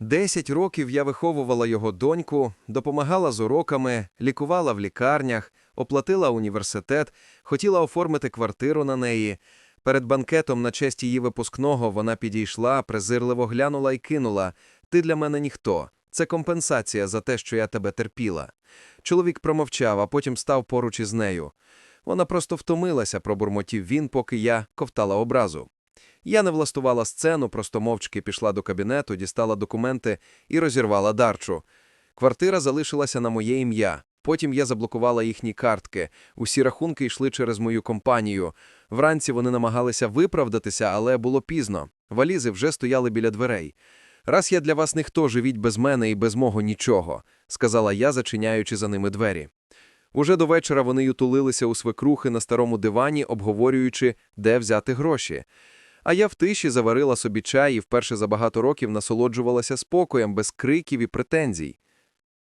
Десять років я виховувала його доньку, допомагала з уроками, лікувала в лікарнях, оплатила університет, хотіла оформити квартиру на неї. Перед банкетом на честь її випускного вона підійшла, презирливо глянула і кинула «Ти для мене ніхто. Це компенсація за те, що я тебе терпіла». Чоловік промовчав, а потім став поруч із нею. Вона просто втомилася, пробурмотів він, поки я ковтала образу. Я не влаштувала сцену, просто мовчки пішла до кабінету, дістала документи і розірвала дарчу. Квартира залишилася на моє ім'я. Потім я заблокувала їхні картки. Усі рахунки йшли через мою компанію. Вранці вони намагалися виправдатися, але було пізно. Валізи вже стояли біля дверей. Раз я для вас ніхто, живіть без мене і без мого нічого, сказала я, зачиняючи за ними двері. Уже до вечора вони ютулилися у свекрухи на старому дивані, обговорюючи, де взяти гроші. А я в тиші заварила собі чай і вперше за багато років насолоджувалася спокоєм без криків і претензій.